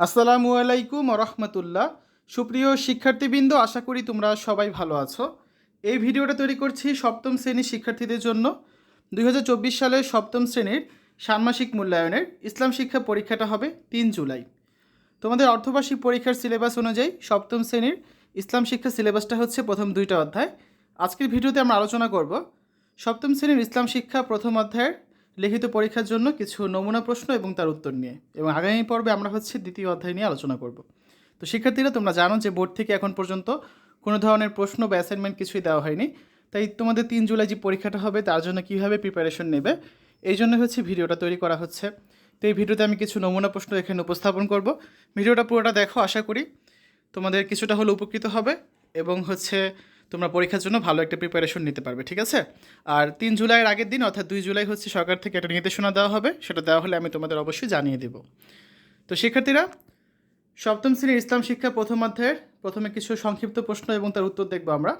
আসসালামু আলাইকুম রহমতুল্লাহ। সুপ্রিয় শিক্ষার্থীবৃন্দ, আশা করি তোমরা সবাই ভালো আছো। এই ভিডিওটা তৈরি করছি সপ্তম শ্রেণির শিক্ষার্থীদের জন্য। দু হাজার চব্বিশ সালের সপ্তম শ্রেণির ষান্মাসিক মূল্যায়নের ইসলাম শিক্ষা পরীক্ষাটা হবে তিন জুলাই। তোমাদের অর্ধবার্ষিক পরীক্ষার সিলেবাস অনুযায়ী সপ্তম শ্রেণির ইসলাম শিক্ষা সিলেবাসটা হচ্ছে প্রথম দুইটা অধ্যায়। আজকের ভিডিওতে আমরা আলোচনা করব সপ্তম শ্রেণির ইসলাম শিক্ষা প্রথম অধ্যায়ের লিখিত পরীক্ষার জন্য কিছু নমুনা প্রশ্ন এবং তার উত্তর নিয়ে। এবং আগামী পর্বে আমরা হচ্ছে দ্বিতীয় অধ্যায় নিয়ে আলোচনা করব। তো শিক্ষার্থীরা, তোমরা জানো যে বোর্ড থেকে এখন পর্যন্ত কোনো ধরনের প্রশ্ন বা অ্যাসাইনমেন্ট কিছুই দেওয়া হয়নি। তাই তোমাদের তিন জুলাই যে পরীক্ষাটা হবে, তার জন্য কীভাবে প্রিপারেশন নেবে, এই জন্য হচ্ছে ভিডিওটা তৈরি করা হচ্ছে। তো এই ভিডিওতে আমি কিছু নমুনা প্রশ্ন এখানে উপস্থাপন করব। ভিডিওটা পুরোটা দেখো, আশা করি তোমাদের কিছুটা হলে উপকৃত হবে। এবং হচ্ছে তোমরা পরীক্ষার জন্য ভালো একটা প্রিপারেশন নিতে পারবে, ঠিক আছে? আর তিন জুলাইয়ের আগের দিন, অর্থাৎ দুই জুলাই হচ্ছে সরকার থেকে একটা নির্দেশনা দেওয়া হবে, সেটা দেওয়া হলে আমি তোমাদের অবশ্যই জানিয়ে দেব। তো শিক্ষার্থীরা, সপ্তম শ্রেণির ইসলাম শিক্ষা প্রথম অধ্যায়ের প্রথমে কিছু সংক্ষিপ্ত প্রশ্ন এবং তার উত্তর দেখব আমরা।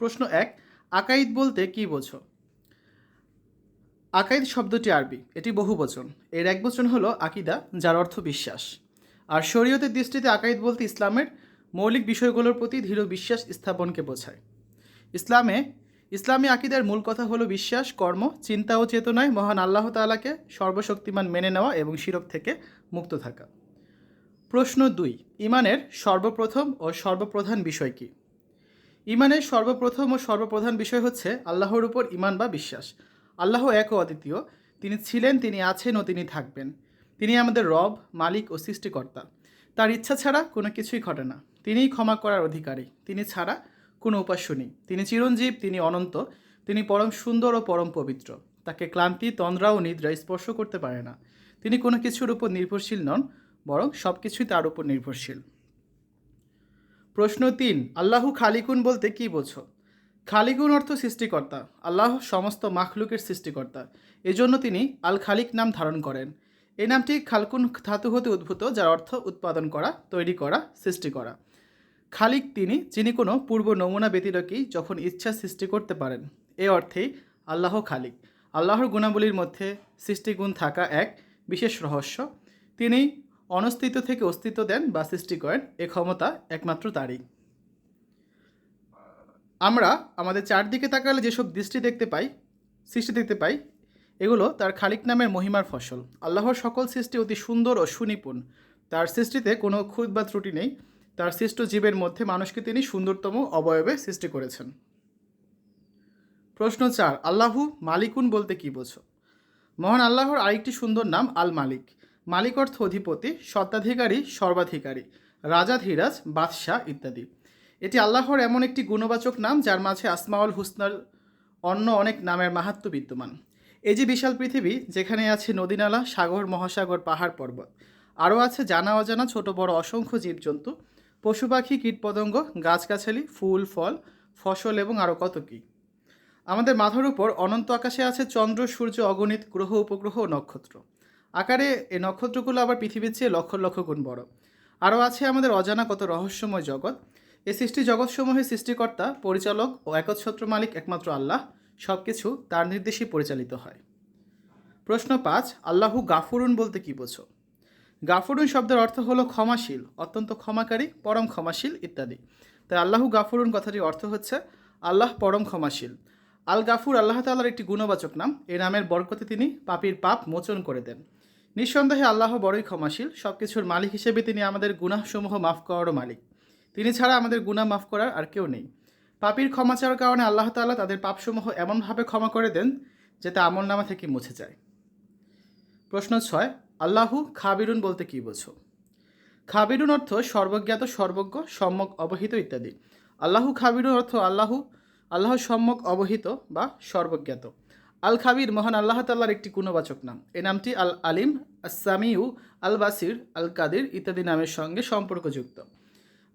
প্রশ্ন এক, আকাইদ বলতে কী বোঝো? আকাইদ শব্দটি আরবি, এটি বহু বচন এর এক বচন হলো আকিদা, যার অর্থ বিশ্বাস। আর শরীয়তের দৃষ্টিতে আকাইদ বলতে ইসলামের মৌলিক বিষয়গুলোর প্রতি দৃঢ় বিশ্বাস স্থাপনকে বোঝায়। ইসলামে, ইসলামী আকিদার মূল কথা হলো বিশ্বাস, কর্ম, চিন্তা ও চেতনায় মহান আল্লাহ তাআলাকে সর্বশক্তিমান মেনে নেওয়া এবং শিরক থেকে মুক্ত থাকা। প্রশ্ন দুই, ইমানের সর্বপ্রথম ও সর্বপ্রধান বিষয় কি? ইমানের সর্বপ্রথম ও সর্বপ্রধান বিষয় হচ্ছে আল্লাহর উপর ইমান বা বিশ্বাস। আল্লাহ এক ও অদ্বিতীয়, তিনি ছিলেন, তিনি আছেন ও তিনি থাকবেন। তিনি আমাদের রব, মালিক ও সৃষ্টিকর্তা। তার ইচ্ছা ছাড়া কোনো কিছুই ঘটে না। তিনিই ক্ষমা করার অধিকারী। তিনি ছাড়া কোনো উপাস্য নেই। তিনি চিরঞ্জীব, তিনি অনন্ত, তিনি পরম সুন্দর ও পরম পবিত্র। তাকে ক্লান্তি, তন্দ্রা ও নিদ্রা স্পর্শ করতে পারে না। তিনি কোনো কিছুর উপর নির্ভরশীল নন, বরং সব কিছুই তার উপর নির্ভরশীল। প্রশ্ন তিন, আল্লাহু খালিকুন বলতে কী বোঝো? খালিকুন অর্থ সৃষ্টিকর্তা, আল্লাহ সমস্ত মাখলুকের সৃষ্টিকর্তা। এজন্য তিনি আল খালিক নাম ধারণ করেন। এই নামটি খালকুন ধাতু হতে উদ্ভূত, যার অর্থ উৎপাদন করা, তৈরি করা, সৃষ্টি করা। খালিক তিনি, যিনি কোনো পূর্ব নমুনা ব্যতিরকেই যখন ইচ্ছা সৃষ্টি করতে পারেন। এ অর্থেই আল্লাহ খালিক। আল্লাহর গুণাবলীর মধ্যে সৃষ্টিগুণ থাকা এক বিশেষ রহস্য। তিনি অনস্তিত্ব থেকে অস্তিত্ব দেন বা সৃষ্টি করেন, এ ক্ষমতা একমাত্র তারই। আমরা আমাদের চারদিকে তাকালে যেসব দৃষ্টি দেখতে পাই, সৃষ্টি দেখতে পাই, এগুলো তার খালিক নামের মহিমার ফসল। আল্লাহর সকল সৃষ্টি অতি সুন্দর ও সুনিপুণ। তার সৃষ্টিতে কোনো খুঁত বা ত্রুটি নেই। তার সৃষ্ট জীবের মধ্যে মানুষকে তিনি সুন্দরতম অবয়বে সৃষ্টি করেছেন। প্রশ্ন চার, আল্লাহু মালিকুন বলতে কী বোঝো? মহান আল্লাহর আরেকটি সুন্দর নাম আল মালিক মালিক অর্থ অধিপতি সর্বাধিকারী, রাজা, ধীরাজ, বাদশাহ ইত্যাদি। এটি আল্লাহর এমন একটি গুণবাচক নাম যার মাঝে আসমাউল হুসনার অন্য অনেক নামের মাহাত্ম বিদ্যমান। এই যে বিশাল পৃথিবী, যেখানে আছে নদীনালা, সাগর, মহাসাগর, পাহাড় পর্বত, আরও আছে জানা অজানা ছোট বড় অসংখ্য জীবজন্তু পশু পাখি, কীটপতঙ্গ, গাছগাছালি, ফুল, ফল, ফসল এবং আরও কত কী। আমাদের মাথার উপর অনন্ত আকাশে আছে চন্দ্র, সূর্য, অগণিত গ্রহ, উপগ্রহ ও নক্ষত্র। আকারে এই নক্ষত্রগুলো আবার পৃথিবীর চেয়ে লক্ষ লক্ষ গুণ বড়। আরও আছে আমাদের অজানা কত রহস্যময় জগৎ। এ সৃষ্টি জগৎসমূহের সৃষ্টিকর্তা, পরিচালক ও একচ্ছত্র মালিক একমাত্র আল্লাহ। সব কিছু তার নির্দেশেই পরিচালিত হয়। প্রশ্ন পাঁচ, আল্লাহু গাফুরুন বলতে কী বোঝো? গাফুরুন শব্দের অর্থ হলো ক্ষমাশীল, অত্যন্ত ক্ষমাকারী, পরম ক্ষমাশীল ইত্যাদি। তাই আল্লাহু গাফরুন কথাটির অর্থ হচ্ছে, আল্লাহ পরম ক্ষমাশীল। আল গাফুর আল্লাহ তাল্লাহর একটি গুণবাচক নাম এই নামের বরকতে তিনি পাপির পাপ মোচন করে দেন। নিঃসন্দেহে আল্লাহ বড়ই ক্ষমাশীল সব কিছুর মালিক হিসেবে তিনি আমাদের গুনাহসমূহ মাফ করারও মালিক। তিনি ছাড়া আমাদের গুনাহ মাফ করার আর কেউ নেই। পাপির ক্ষমা চাওয়ার কারণে আল্লাহ তাল্লাহ তাদের পাপসমূহ এমনভাবে ক্ষমা করে দেন যাতে আমল নামা থেকে মুছে যায়। প্রশ্ন ছয় আল্লাহু খাবিরুন বলতে কী বোঝো? খাবিরুন অর্থ সর্বজ্ঞাত, সর্বজ্ঞ, সম্যক, অবহিত ইত্যাদি। আল্লাহু খাবিরুন অর্থ আল্লাহু আল্লাহ সম্যক, অবহিত বা সর্বজ্ঞাত। আল খাবির মহান আল্লাহ তাল্লার একটি গুণবাচক নাম। এই নামটি আল আলিম আসামিউ আল বাসির আল কাদির ইত্যাদি নামের সঙ্গে সম্পর্কযুক্ত।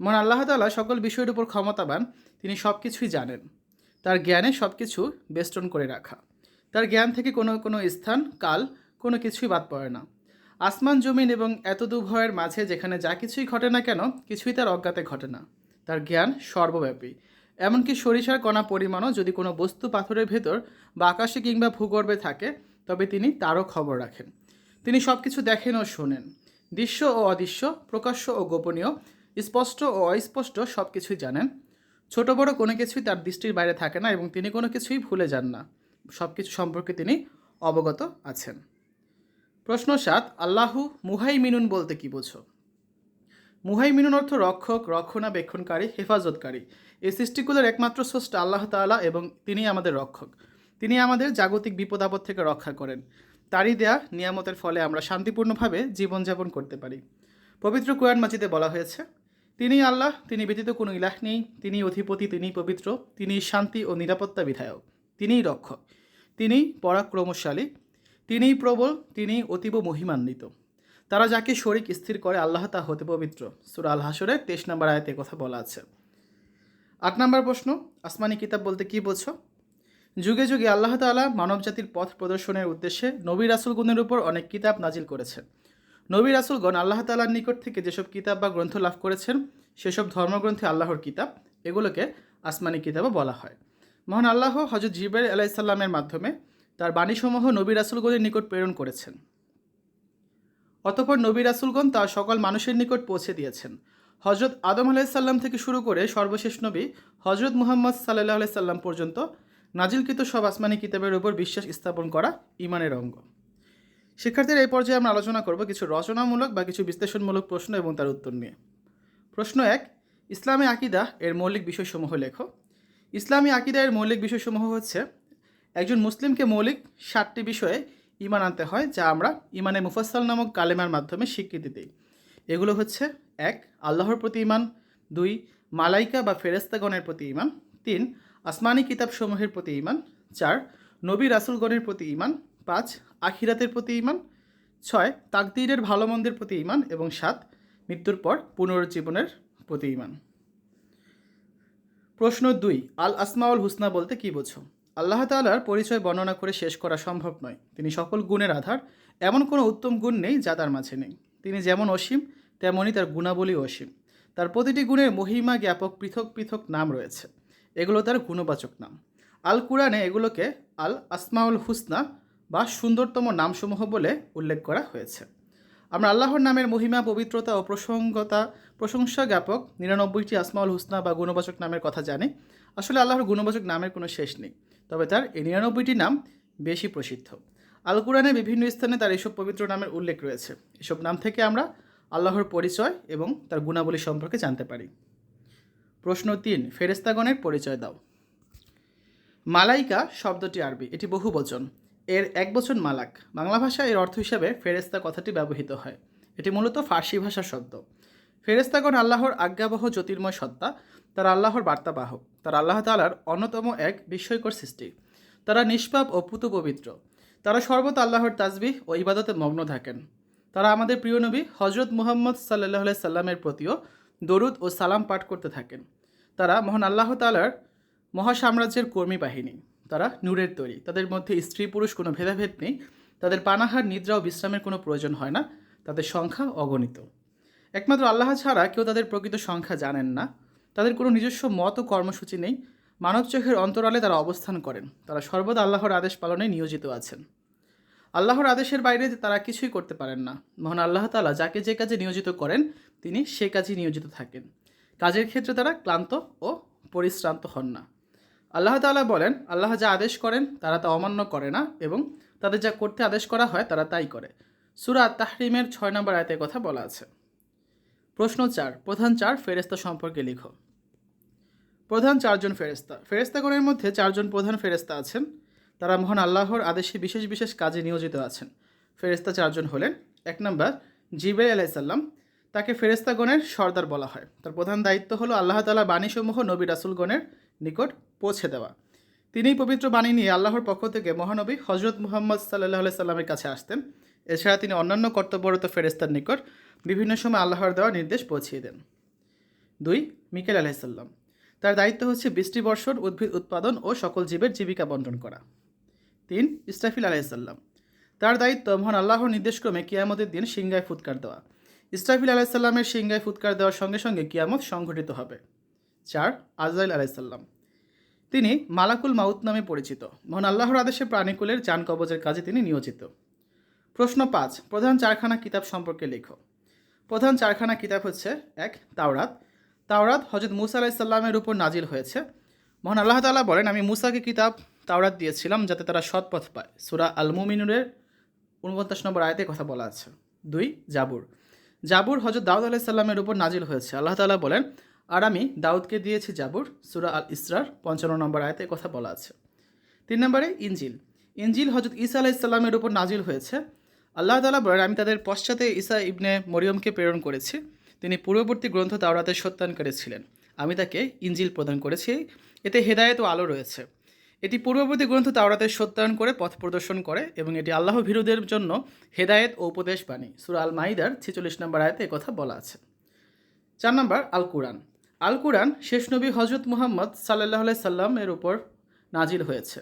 মহান আল্লাহ তাল্লাহ সকল বিষয়ের উপর ক্ষমতাবান, তিনি সব কিছুই জানেন। তার জ্ঞানে সব কিছু বেষ্টন করে রাখা। তার জ্ঞান থেকে কোনো কোনো স্থান, কাল কোনো কিছুই বাদ পড়ে না। আসমান জমিন এবং এত দুভয়ের মাঝে যেখানে যা কিছুই ঘটে না কেন, কিছুই তার অজ্ঞাতে ঘটে না। তার জ্ঞান সর্বব্যাপী। এমনকি সরিষার কণা পরিমাণও যদি কোনো বস্তু পাথরের ভেতর বা আকাশে কিংবা ভূগর্ভে থাকে, তবে তিনি তারও খবর রাখেন। তিনি সব কিছু দেখেন ও শোনেন। দৃশ্য ও অদৃশ্য, প্রকাশ্য ও গোপনীয়, স্পষ্ট ও অস্পষ্ট সব কিছুই জানেন। ছোট বড় কোনো কিছুই তার দৃষ্টির বাইরে থাকে না এবং তিনি কোনো কিছুই ভুলে যান না। সব কিছু সম্পর্কে তিনি অবগত আছেন। প্রশ্ন সাত, আল্লাহু মুহাইমিনুন বলতে কি বোঝো? মুহাইমিনুন অর্থ রক্ষক, রক্ষণাবেক্ষণকারী, হেফাজতকারী। এই সৃষ্টিগুলোর একমাত্র স্রষ্টা আল্লাহ তাআলা এবং তিনি আমাদের রক্ষক। তিনি আমাদের জাগতিক বিপদ আপদ থেকে রক্ষা করেন। তারই দেয়া নিয়ামতের ফলে আমরা শান্তিপূর্ণভাবে জীবনযাপন করতে পারি। পবিত্র কোরআন মাজিদে বলা হয়েছে তিনি আল্লাহ, তিনি ব্যতীত কোনো ইলাহ নেই তিনি অধিপতি তিনি পবিত্র তিনি শান্তি ও নিরাপত্তা বিধায়ক, তিনিই রক্ষক তিনি পরাক্রমশালী তিনিই প্রবল তিনি অতীব মহিমান্বিত। তারা যাকে শরিক স্থির করে, আল্লাহ তা হতে পবিত্র। সুরা আল হাসরের তেইশ নম্বর আয়তে কথা বলা আছে। আট নম্বর প্রশ্ন, আসমানি কিতাব বলতে কি বোঝো? যুগে যুগে আল্লাহ তাআলা মানবজাতির পথ প্রদর্শনের উদ্দেশ্যে নবী রাসুলগণের উপর অনেক কিতাব নাজিল করেছেন। নবী রাসুলগণ আল্লাহ তালার নিকট থেকে যেসব কিতাব বা গ্রন্থ লাভ করেছেন, সেসব ধর্মগ্রন্থে আল্লাহর কিতাব, এগুলোকে আসমানি কিতাবও বলা হয়। মহান আল্লাহ হজরত জিবাই আলাইসাল্লামের মাধ্যমে তার বাণীসমূহ নবী রাসুলগণের নিকট প্রেরণ করেছেন। অতপর নবী রাসুলগণ তা সকল মানুষের নিকট পৌঁছে দিয়েছেন। হজরত আদম আলাইসাল্লাম থেকে শুরু করে সর্বশেষ নবী হজরত মুহাম্মদ সাল্লাহ আলাইসাল্লাম পর্যন্ত নাজিলকৃত সব আসমানি কিতাবের উপর বিশ্বাস স্থাপন করা ইমানের অঙ্গ। শিক্ষার্থীরা, এই পর্যায়ে আমরা আলোচনা করব কিছু রচনামূলক বা কিছু বিশ্লেষণমূলক প্রশ্ন এবং তার উত্তর নিয়ে। প্রশ্ন এক, ইসলামী আকিদা এর মৌলিক বিষয়সমূহ লেখো। ইসলামী আকিদা এর মৌলিক বিষয়সমূহ হচ্ছে একজন মুসলিমকে মৌলিক সাতটি বিষয়ে ইমান আনতে হয়, যা আমরা ইমানে মুফাসাল নামক কালেমার মাধ্যমে স্বীকৃতি দিই। এগুলো হচ্ছে, এক, আল্লাহর প্রতি ইমান, দুই, মালাইকা বা ফেরেস্তাগণের প্রতি ইমান, তিন, আসমানি কিতাবসমূহের প্রতি ইমান, চার, নবী রাসুলগণের প্রতি ইমান, পাঁচ, আখিরাতের প্রতি ইমান, ছয়, তাকদীরের ভালো মন্দের প্রতি ইমান এবং সাত, মৃত্যুর পর পুনরুজ্জীবনের প্রতি ইমান। প্রশ্ন দুই আল আসমাউল হুসনা বলতে কী বোঝো? আল্লাহ তালার পরিচয় বর্ণনা করে শেষ করা সম্ভব নয়। তিনি সকল গুণের আধার। এমন কোনো উত্তম গুণ নেই যা তার মাঝে নেই। তিনি যেমন অসীম তেমনই তার গুণাবলী অসীম। তার প্রতিটি গুণের মহিমা জ্ঞাপক পৃথক পৃথক নাম রয়েছে। এগুলো তার গুণবাচক নাম। আল কুরআনে এগুলোকে আল আসমাউল হুসনা বা সুন্দরতম নামসমূহ বলে উল্লেখ করা হয়েছে। আমরা আল্লাহর নামের মহিমা, পবিত্রতা ও প্রসঙ্গতা প্রশংসা জ্ঞাপক নিরানব্বইটি আসমাউল হুসনা বা গুণবাচক নামের কথা জানি। আসলে আল্লাহর গুণবাচক নামের কোনো শেষ নেই। তবে তার এই নিরানব্বইটি নাম বেশি প্রসিদ্ধ। আল কুরআনে বিভিন্ন স্থানে তার এইসব পবিত্র নামের উল্লেখ রয়েছে। এসব নাম থেকে আমরা আল্লাহর পরিচয় এবং তার গুণাবলী সম্পর্কে জানতে পারি। প্রশ্ন তিন ফেরেস্তাগণের পরিচয় দাও। মালাইকা শব্দটি আরবি, এটি বহু বচন। এর এক বচন মালাক। বাংলা ভাষায় এর অর্থ হিসাবে ফেরেস্তা কথাটি ব্যবহৃত হয়। এটি মূলত ফার্সি ভাষার শব্দ। ফেরেস্তাগণ আল্লাহর আজ্ঞাবহ জ্যোতির্ময় সত্তা, তারা আল্লাহর বার্তাবাহক। তারা আল্লাহ তালার অন্যতম এক বিস্ময়কর সৃষ্টি। তারা নিষ্পাপ ও পুতু পবিত্র। তারা সর্বত আল্লাহর তাজবিহ ও ইবাদতে মগ্ন থাকেন। তারা আমাদের প্রিয় নবী হজরত মুহাম্মদ সাল্লাহ সাল্লামের প্রতিও দরুদ ও সালাম পাঠ করতে থাকেন। তারা মহান আল্লাহ তালার মহাসাম্রাজ্যের কর্মী বাহিনী। তারা নূরের তৈরি। তাদের মধ্যে স্ত্রী পুরুষ কোনো ভেদাভেদ নেই। তাদের পানাহার, নিদ্রা ও বিশ্রামের কোনো প্রয়োজন হয় না। তাদের সংখ্যা অগণিত। একমাত্র আল্লাহ ছাড়া কেউ তাদের প্রকৃত সংখ্যা জানেন না। তাদের কোনো নিজস্ব মত ও কর্মসূচি নেই। মানব চোখের অন্তরালে তারা অবস্থান করেন। তারা সর্বদা আল্লাহর আদেশ পালনে নিয়োজিত আছেন। আল্লাহর আদেশের বাইরে তারা কিছুই করতে পারেন না। মহান আল্লাহ তালা যাকে যে কাজে নিয়োজিত করেন, তিনি সে কাজে নিয়োজিত থাকেন। কাজের ক্ষেত্রে তারা ক্লান্ত ও পরিশ্রান্ত হন না। আল্লাহ তাআলা বলেন, আল্লাহ যা আদেশ করেন, তারা তা অমান্য করে না এবং তাদের যা করতে আদেশ করা হয়, তারা তাই করে। সুরা তাহরিমের ছয় নম্বর আয়তের কথা বলা আছে। প্রশ্ন চার, প্রধান চার ফেরেস্তা সম্পর্কে লিখো। প্রধান চারজন ফেরেস্তা ফেরেস্তাগণের মধ্যে চারজন প্রধান ফেরেস্তা আছেন। তারা মহান আল্লাহর আদেশে বিশেষ বিশেষ কাজে নিয়োজিত আছেন। ফেরেস্তা চারজন হলেন। এক নম্বর জিবাই আলাইসাল্লাম তাকে ফেরেস্তাগণের সর্দার বলা হয়। তার প্রধান দায়িত্ব হলো আল্লাহ তালা বাণীসমূহ নবী রাসুলগণের নিকট পৌঁছে দেওয়া। তিনিই পবিত্র বাণী নিয়ে আল্লাহর পক্ষ থেকে মহানবী হজরত মুহাম্মদ সাল্লাহ সাল্লামের কাছে আসতেন। এছাড়া তিনি অন্যান্য কর্তব্যরত ফেরেস্তার নিকট বিভিন্ন সময় আল্লাহর দেওয়া নির্দেশ পৌঁছিয়ে দেন। দুই মিকেল আলাহিসাল্লাম তার দায়িত্ব হচ্ছে বৃষ্টি বর্ষণ, উদ্ভিদ উৎপাদন ও সকল জীবের জীবিকা বন্টন করা। তিন ইস্টাফিল আলাইসাল্লাম তার দায়িত্ব মহান আল্লাহর নির্দেশক্রমে কিয়ামতের দিন সিংগায় ফুৎকার দেওয়া। ইস্টাফিল আলাইসাল্লামের সিংগায় ফুৎকার দেওয়ার সঙ্গে সঙ্গে কিয়ামত সংঘটিত হবে। চার, আজরাইল আলাইসাল্লাম তিনি মালাকুল মাউত নামে পরিচিত। মহান আল্লাহর আদেশে প্রাণীকুলের যান কবজের কাজে তিনি নিয়োজিত। প্রশ্ন পাঁচ, প্রধান চারখানা কিতাব সম্পর্কে লেখো। প্রধান চারখানা কিতাব হচ্ছে, এক, তাওরাত। তাওরাত হজরত মুসা আলাইসাল্লামের উপর নাজিল হয়েছে। মহান আল্লাহ তাআলা বলেন, আমি মুসাকে কিতাব তাওরাত দিয়েছিলাম যাতে তারা সৎ পথ পায়। সুরা আল মুমিনুরের উনপঞ্চাশ নম্বর আয়তে কথা বলা আছে। দুই, জাবুর। জাবুর হজরত দাউদ আলাইসাল্লামের উপর নাজিল হয়েছে। আল্লাহ তাআলা বলেন, আর আমি দাউদকে দিয়েছি জাবুর। সুরা আল ইসরার পঞ্চান্ন নম্বর আয়তে কথা বলা আছে। তিন নম্বরে ইঞ্জিল ইঞ্জিল হজরত ঈসা আলাইসাল্লামের উপর নাজিল হয়েছে। আল্লাহ তালা বলেন, আমি তাদের পশ্চাতে ঈসা ইবনে মরিয়মকে প্রেরণ করেছি। তিনি পূর্ববর্তী গ্রন্থ তাওরাতে সত্যায়নকারী ছিলেন আমি তাকে ইঞ্জিল প্রদান করেছি। এতে হেদায়েত ও আলো রয়েছে। এটি পূর্ববর্তী গ্রন্থ তাওরাতে সত্যায়ন করে পথ প্রদর্শন করে এবং এটি আল্লাহ ভীরুদের জন্য হেদায়েত ও উপদেশ বাণী। সুরা আল মাইদার ছেচল্লিশ নম্বর আয়তে কথা বলা আছে। চার নম্বর আল কুরআন আল কুরআন শেষ নবী হজরত মুহাম্মদ সাল্লাহ সাল্লাম এর উপর নাজিল হয়েছে।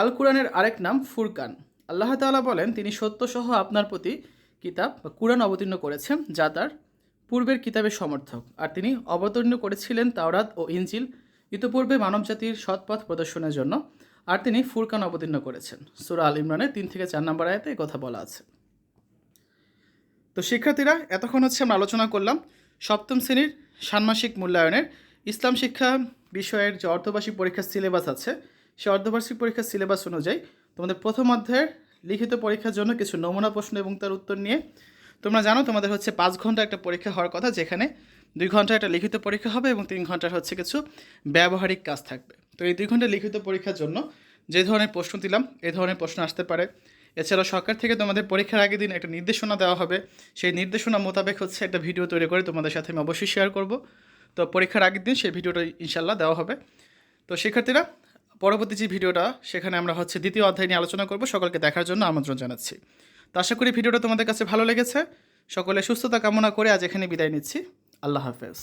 আল কুরআনের আরেক নাম ফুরকান। আল্লাহ তাআলা বলেন, তিনি সত্যসহ আপনার প্রতি কিতাব বা কুরআন অবতীর্ণ করেছেন, যা তার পূর্বের কিতাবের সমর্থক। আর তিনি অবতীর্ণ করেছিলেন তাওরাত ও ইনজিল, ইতোপূর্বে মানবজাতির সৎপথ প্রদর্শনের জন্য। আর তিনি ফুরকান অবতীর্ণ করেছেন। সুরা আল ইমরানের তিন থেকে চার নম্বর আয়াতে কথা বলা আছে। তো শিক্ষার্থীরা, এতক্ষণ হচ্ছে আমরা আলোচনা করলাম সপ্তম শ্রেণির ষান্মাসিক মূল্যায়নের। ইসলাম শিক্ষা বিষয়ের যে অর্ধবার্ষিক পরীক্ষার সিলেবাস আছে সেই অর্ধবার্ষিক পরীক্ষার সিলেবাস অনুযায়ী তোমাদের প্রথম অধ্যায়ের লিখিত পরীক্ষার জন্য কিছু নমুনা প্রশ্ন এবং তার উত্তর নিয়ে তোমরা জানো, তোমাদের হচ্ছে পাঁচ ঘণ্টা একটা পরীক্ষা হওয়ার কথা, যেখানে দুই ঘণ্টা একটা লিখিত পরীক্ষা হবে এবং তিন ঘণ্টার হচ্ছে কিছু ব্যবহারিক কাজ থাকবে। তো এই দুই ঘণ্টা লিখিত পরীক্ষার জন্য যে ধরনের প্রশ্ন দিলাম এই ধরনের প্রশ্ন আসতে পারে। এছাড়া সরকার থেকে তোমাদের পরীক্ষার আগের দিন একটা নির্দেশনা দেওয়া হবে। সেই নির্দেশনা মোতাবেক হচ্ছে একটা ভিডিও তৈরি করে তোমাদের সাথে আমি অবশ্যই শেয়ার করব। তো পরীক্ষার আগের দিন সেই ভিডিওটা ইনশাল্লাহ দেওয়া হবে। তো শিক্ষার্থীরা পরবর্তী যে ভিডিওটা, সেখানে আমরা হচ্ছে দ্বিতীয় অধ্যায় নিয়ে আলোচনা করব। সকলকে দেখার জন্য আমন্ত্রণ জানাচ্ছি। তো আশা করি ভিডিওটা তোমাদের কাছে ভালো লেগেছে। সকলে সুস্থতা কামনা করে আজ এখানে বিদায় নিচ্ছি। আল্লাহ হাফেজ।